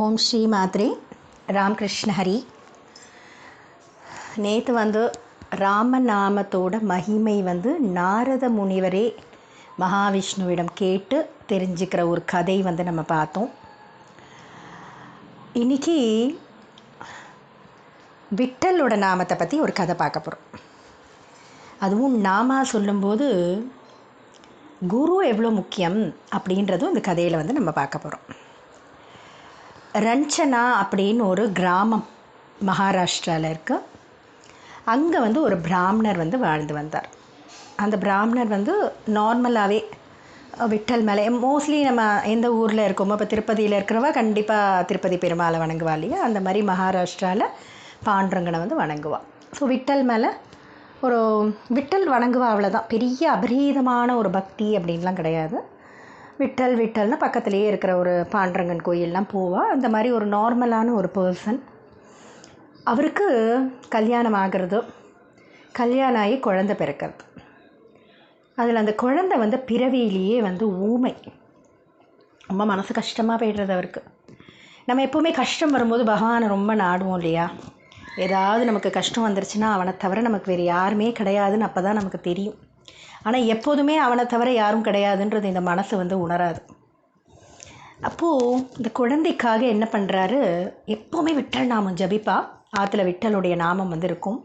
ஓம் ஸ்ரீ மாத்ரே ராம்கிருஷ்ண ஹரி. நேற்று வந்து ராமநாமத்தோட மகிமை வந்து நாரத முனிவரே மகாவிஷ்ணுவிடம் கேட்டு தெரிஞ்சுக்கிற ஒரு கதை வந்து நம்ம பார்த்தோம். இன்னைக்கு விட்டலோட நாமத்தை பற்றி ஒரு கதை பார்க்க போகிறோம் அதுவும் நாமா சொல்லும்போது குரு எவ்வளோ முக்கியம் அப்படின்றதும் இந்த கதையில் வந்து நம்ம பார்க்க போகிறோம் ரஞ்சனா அப்படின்னு ஒரு கிராமம் மகாராஷ்டிராவில் இருக்குது அங்கே வந்து ஒரு பிராமணர் வந்து வாழ்ந்து வந்தார். அந்த பிராமணர் வந்து நார்மலாகவே விட்டல் மலை மோஸ்ட்லி நம்ம எந்த ஊரில் இருக்கோமோ இப்போ திருப்பதியில் இருக்கிறவ கண்டிப்பாக திருப்பதி பெருமாளை வணங்குவா இல்லையா? அந்த மாதிரி மகாராஷ்டிராவில் பாண்டுரங்கனை வந்து வணங்குவாள் ஸோ விட்டல் மேலே ஒரு விட்டல் வணங்குவா அவ்வளோதான் பெரிய அபரீதமான ஒரு பக்தி அப்படின்லாம் கிடையாது. விட்டல் விட்டல்னு பக்கத்துலேயே இருக்கிற ஒரு பாண்டரங்கன் கோயிலெலாம் போவா அந்த மாதிரி ஒரு நார்மலான ஒரு பர்சன் அவருக்கு கல்யாணம் ஆகிறது கல்யாணம் ஆகி குழந்தை பிறக்கிறது. அதில் அந்த குழந்தை வந்து பிறவியிலேயே வந்து ஊமை. ரொம்ப மனசு கஷ்டமாக போய்டுறது அவருக்கு. நம்ம எப்போவுமே கஷ்டம் வரும்போது பகவானை ரொம்ப நாடுவோம் இல்லையா? ஏதாவது நமக்கு கஷ்டம் வந்துருச்சுன்னா அவனை தவிர நமக்கு வேறு யாருமே கிடையாதுன்னு அப்போ தான் நமக்கு தெரியும். ஆனால் எப்போதுமே அவனை தவிர யாரும் கிடையாதுன்றது இந்த மனசு வந்து உணராது. அப்போது இந்த குழந்தைக்காக என்ன பண்ணுறாரு எப்போவுமே விட்டல் நாமம் ஜபிப்பா? ஆற்றுல விட்டலுடைய நாமம் வந்து இருக்கும்.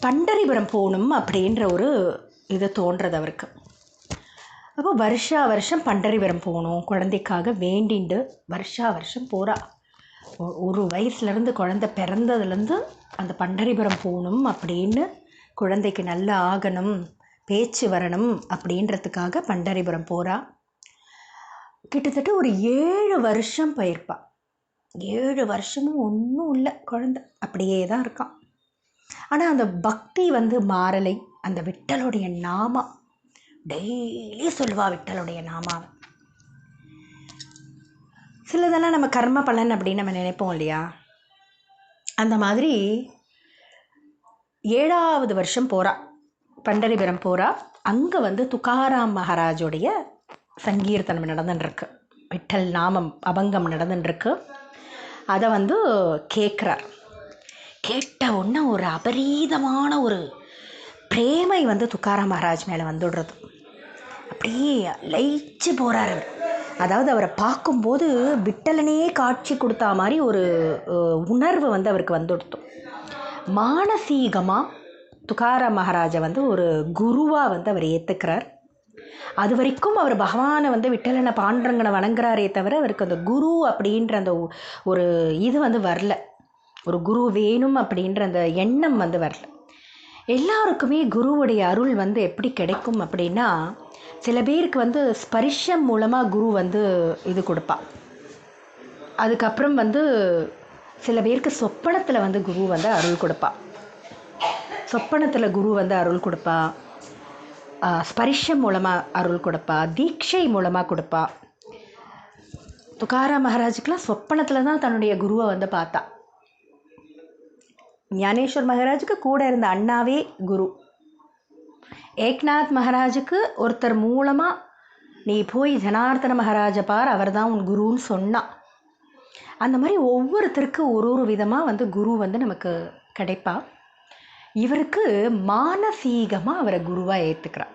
பண்டரிபுரம் போகணும் அப்படின்ற ஒரு இது தோன்றது அவருக்கு. அப்போ வருஷா வருஷம் பண்டரிபுரம் போகணும். குழந்தைக்காக வேண்டிண்டு வருஷா வருஷம் போகிறா ஒரு வயசுலேருந்து குழந்தை பிறந்ததுலேருந்து அந்த பண்டரிபுரம் போகணும் அப்படின்னு குழந்தைக்கு நல்லா ஆகணும். பேச்சு வரணும் அப்படின்றதுக்காக பண்டரிபுரம் போகிறா கிட்டத்தட்ட ஒரு ஏழு வருஷம் போயிருப்பா. ஏழு வருஷமும் ஒன்றும் இல்லை குழந்தை. அப்படியே தான் இருக்கான் ஆனால் அந்த பக்தி வந்து மாறலை. அந்த விட்டலுடைய நாமா. டெய்லி சொல்வா விட்டலுடைய நாமாவை. சிலதெல்லாம் நம்ம கர்ம பலன் அப்படின்னு நம்ம நினைப்போம் இல்லையா? அந்த மாதிரி ஏழாவது வருஷம் போகிறாள் பண்டரிபுரம் போகிறா அங்கே வந்து துகாராம் மகாராஜோடைய சங்கீர்த்தனம் நடந்துட்டுருக்கு விட்டல் நாமம் அபங்கம் நடந்துட்டுருக்கு அதை வந்து கேட்குறார் கேட்ட உடனே ஒரு அபரீதமான ஒரு பிரேமை வந்து துக்காராம் மகாராஜ் மேலே வந்துடுறது. அப்படியே லயிச்சு போகிறார் அவர். அதாவது அவரை பார்க்கும்போது விட்டலனே காட்சி கொடுத்தா மாதிரி ஒரு உணர்வு வந்து அவருக்கு வந்துடுத்தோம் மானசீகமாக துக்காரா மகாராஜா வந்து ஒரு குருவாக வந்து அவர் ஏற்றுக்கிறார் அது வரைக்கும் அவர் பகவானை வந்து விட்டலனை பாண்டரங்கனை வணங்குறாரே தவிர அவருக்கு அந்த குரு அப்படின்ற அந்த ஒரு இது வந்து வரல. ஒரு குரு வேணும் அப்படின்ற அந்த எண்ணம் வந்து வரல. எல்லாருக்குமே குருவுடைய அருள் வந்து எப்படி கிடைக்கும் அப்படின்னா சில பேருக்கு வந்து ஸ்பரிஷம் மூலமாக குரு வந்து இது கொடுப்பா. அதுக்கப்புறம் வந்து சில பேருக்கு சொப்பனத்தில் வந்து குரு வந்து அருள் கொடுப்பா. சொப்பனத்தில் குரு வந்து அருள் கொடுப்பா. ஸ்பரிஷம் மூலமாக அருள் கொடுப்பா. தீட்சை மூலமாக கொடுப்பா. துகாரா மகாராஜுக்கெலாம் சொப்பனத்தில் தான் தன்னுடைய குருவை வந்து பார்த்தா. ஞானேஸ்வர் மகாராஜுக்கு கூட இருந்த அண்ணாவே குரு. ஏக்நாத் மகாராஜுக்கு ஒருத்தர் மூலமாக நீ போய் ஜனார்த்தன மகாராஜை பார் அவர் தான் உன் குருன்னு சொன்னான் அந்த மாதிரி ஒவ்வொருத்தருக்கு ஒரு ஒரு விதமாக வந்து குரு வந்து நமக்கு கிடைப்பா. இவருக்கு மானசீகமாக அவரை குருவாக ஏற்றுக்கிறார்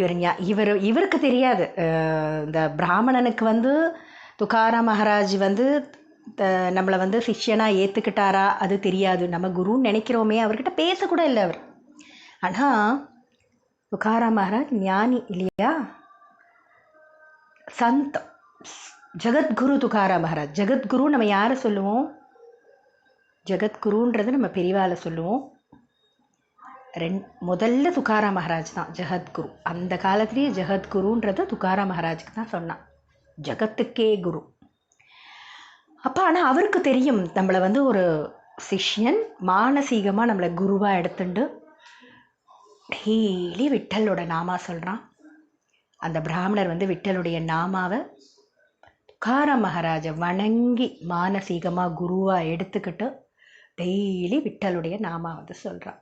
இவர் இவர் இவருக்கு தெரியாது. இந்த பிராமணனுக்கு வந்து துக்காரா மகாராஜ் வந்து நம்மளை வந்து சிஷ்யனாக ஏற்றுக்கிட்டாரா அது தெரியாது. நம்ம குருன்னு நினைக்கிறோமே அவர்கிட்ட பேசக்கூட இல்லை அவர். ஆனால் துக்காரா மகாராஜ் ஞானி இல்லையா? சந்த் ஜெகத்குரு துக்காரா மகாராஜ். ஜெகத்குரு நம்ம யாரை சொல்லுவோம்? ஜெகத்குருன்றது நம்ம பெரிவால சொல்லுவோம். ரெண் முதல்ல துக்காரா மகாராஜ் தான் ஜெகத்குரு. அந்த காலத்துலேயே ஜெகத்குருன்றத துக்காரா மகாராஜுக்கு தான் சொன்னான். ஜெகத்துக்கே குரு. அப்போ ஆனால் அவருக்கு தெரியும் நம்மளை வந்து ஒரு சிஷ்யன் மானசீகமாக நம்மளை குருவாக எடுத்துட்டு டெய்லி விட்டலோட நாமா சொல்கிறான் அந்த பிராமணர் வந்து விட்டலுடைய நாமாவை துக்காரா மகாராஜை வணங்கி மானசீகமாக குருவாக எடுத்துக்கிட்டு டெய்லி விட்டலுடைய நாமா வந்து சொல்கிறான்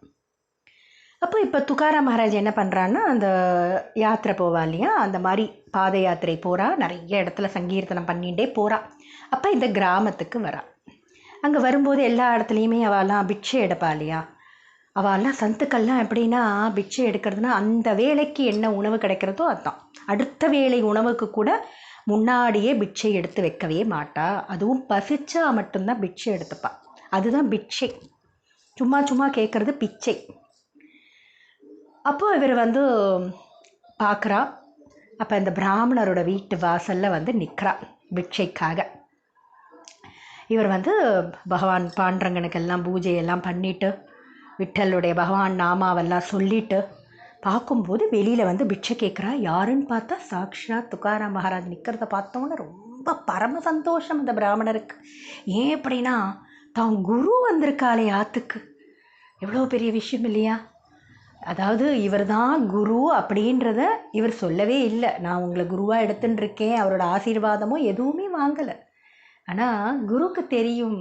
அப்போ இப்போ துகாரா மகாராஜ் என்ன பண்ணுறான்னா அந்த யாத்திரை போவா இல்லையா? அந்த மாதிரி பாத யாத்திரை போகிறா நிறைய இடத்துல சங்கீர்த்தனம் பண்ணிகிட்டே போகிறா அப்போ இந்த கிராமத்துக்கு வரா. அங்கே வரும்போது எல்லா இடத்துலையுமே அவெல்லாம் பிட்சை எடுப்பா இல்லையா? அவெல்லாம் சந்துக்கள்லாம் எப்படின்னா பிட்சை எடுக்கிறதுனா அந்த வேலைக்கு என்ன உணவு கிடைக்கிறதோ அதுதான் அடுத்த வேலை உணவுக்கு கூட முன்னாடியே பிட்சை எடுத்து வைக்கவே மாட்டா. அதுவும் பசிச்சா மட்டும்தான் பிட்சை எடுத்துப்பா. அதுதான் பிட்சை சும்மா சும்மா கேட்குறது பிச்சை. அப்போது இவர் வந்து பார்க்குறா. அப்போ இந்த பிராமணரோட வீட்டு வாசலில் வந்து நிற்கிறா பிட்சைக்காக. இவர் வந்து பகவான் பாண்டரங்கனுக்கெல்லாம் பூஜையெல்லாம் பண்ணிவிட்டு விட்டலுடைய பகவான் நாமாவெல்லாம் சொல்லிட்டு பார்க்கும்போது வெளியில் வந்து பிட்சை கேட்குறா யாருன்னு பார்த்தா சாக்ஷாத் துக்காராம் மகாராஜ் நிற்கிறத பார்த்தோன்னே ரொம்ப பரம சந்தோஷம் இந்த பிராமணருக்கு. ஏன் அப்படின்னா தான் குரு வந்திருக்காளே ஆத்துக்கு. எவ்வளோ பெரிய விஷயம் இல்லையா? அதாவது இவர் தான் குரு அப்படின்றத இவர் சொல்லவே இல்லை. நான் உங்களை குருவாக எடுத்துன்னு இருக்கேன் அவரோட ஆசீர்வாதமோ எதுவுமே வாங்கலை. ஆனால் குருக்கு தெரியும்.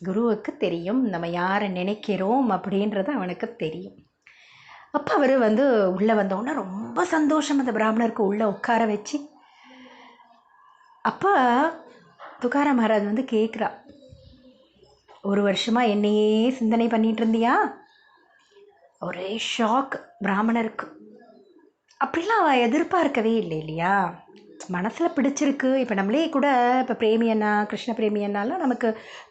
குருவுக்கு தெரியும். நம்ம யாரை நினைக்கிறோம் அப்படின்றது அவனுக்கு தெரியும். அப்போ அவர் வந்து உள்ளே வந்தோடனே ரொம்ப சந்தோஷம் அந்த பிராமணருக்கு உள்ளே உட்கார வச்சு. அப்போ துக்காராம் மகாராஜ் வந்து கேட்குறா ஒரு வருஷமாக என்னையே சிந்தனை பண்ணிகிட்டு இருந்தியா? ஒரே ஷாக் பிராமணருக்கு. அப்படிலாம் அவள் எதிர்பார்க்கவே இல்லை இல்லையா? மனசில் பிடிச்சிருக்கு. இப்போ நம்மளே கூட இப்போ பிரேமி அண்ணா கிருஷ்ண பிரேமி அண்ணாலாம் நமக்கு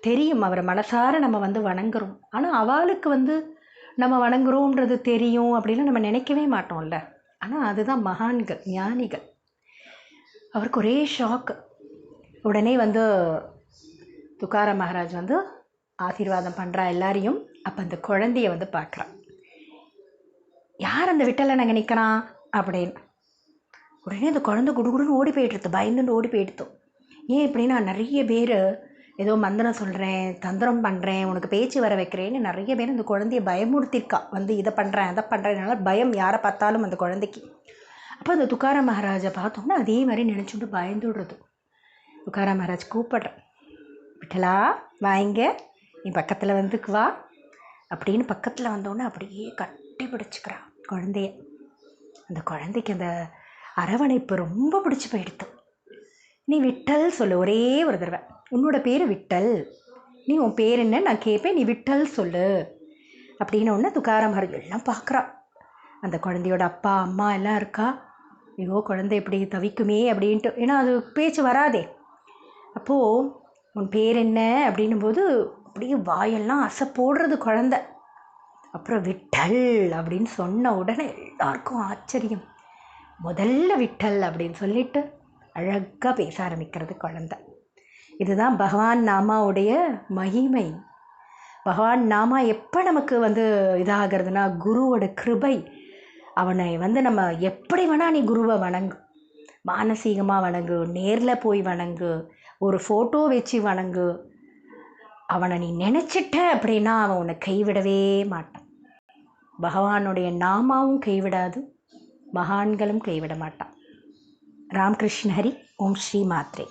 தெரியும். அவரை மனசார நம்ம வந்து வணங்குறோம். ஆனால் அவளுக்கு வந்து நம்ம வணங்குறோன்றது தெரியும் அப்படின்னு நம்ம நினைக்கவே மாட்டோம்ல. ஆனால் அதுதான் மகான்கள் ஞானிகள். அவருக்கு ஒரே ஷாக்கு உடனே வந்து துக்கார மகாராஜ் வந்து ஆசீர்வாதம் பண்ணுறா எல்லாரையும். அப்போ அந்த குழந்தைய வந்து பார்க்குறான் யார் அந்த விட்டலை நாங்கள் நிற்கிறான் அப்படின்னு. உடனே அந்த குழந்தை குடுகுடுன்னு ஓடி போயிட்டுருது பயந்துன்னு ஓடி போயிடுத்து ஏன் இப்படின்னா நிறைய பேர் ஏதோ மந்திரம் சொல்கிறேன் தந்திரம் பண்ணுறேன் உனக்கு பேச்சு வர வைக்கிறேன்னு நிறைய பேர் அந்த குழந்தைய பயமுறுத்திருக்கா. வந்து இதை பண்ணுறேன் அதை பண்ணுறதுனால பயம் யாரை பார்த்தாலும் அந்த குழந்தைக்கு. அப்போ அந்த துக்கார மகாராஜை பார்த்தோம்னா அதே மாதிரி நினச்சிட்டு பயந்துடுறது. துக்கார மகாராஜ் கூப்பிடுறேன் விட்டலா வாங்க நீ பக்கத்தில் வந்துக்கு வா. அப்படின்னு பக்கத்தில் வந்தோடனே அப்படியே கட்டி பிடிச்சிக்கிறா குழந்தைய. அந்த குழந்தைக்கு அந்த அரவணைப்பு ரொம்ப பிடிச்சி போயிடுத்து. நீ விட்டல் சொல்லு ஒரே ஒரு தடவை. உன்னோட பேர் விட்டல். நீ உன் பேர் என்ன நான் கேட்பேன் நீ விட்டல் சொல்லு. அப்படின்னு ஒன்று துக்காரம் எல்லாம் பார்க்குறா அந்த குழந்தையோட அப்பா அம்மா எல்லாம் இருக்கா. ஐயோ குழந்தை இப்படி தவிக்குமே அப்படின்ட்டு. ஏன்னா அது பேச்சு வராதே. அப்போது உன் பேர் என்ன? அப்படின்னும் போது அப்படியே வாயெல்லாம் அசை போடுறது குழந்த. அப்புறம் விட்டல் அப்படின்னு சொன்ன உடனே எல்லாருக்கும் ஆச்சரியம். முதல்ல விட்டல் அப்படின்னு சொல்லிட்டு அழகாக பேச ஆரம்பிக்கிறது குழந்த. இதுதான் பகவான் நாமாவுடைய மகிமை. பகவான் நாமா எப்போ நமக்கு வந்து இதாகிறதுனா குருவோட கிருபை. அவனை வந்து நம்ம எப்படி வேணால் நீ குருவை வணங்கு. மானசீகமாக வணங்கு நேரில் போய் வணங்கு ஒரு ஃபோட்டோ வச்சு வணங்கு. அவனை நீ நினச்சிட்ட அப்படின்னா அவன் உன்னை கைவிடவே மாட்டான். பகவானுடைய நாமாவும் கைவிடாது மகான்களும் கைவிட மாட்டான். ராம்கிருஷ்ண ஹரி ஓம் ஸ்ரீ மாத்ரே.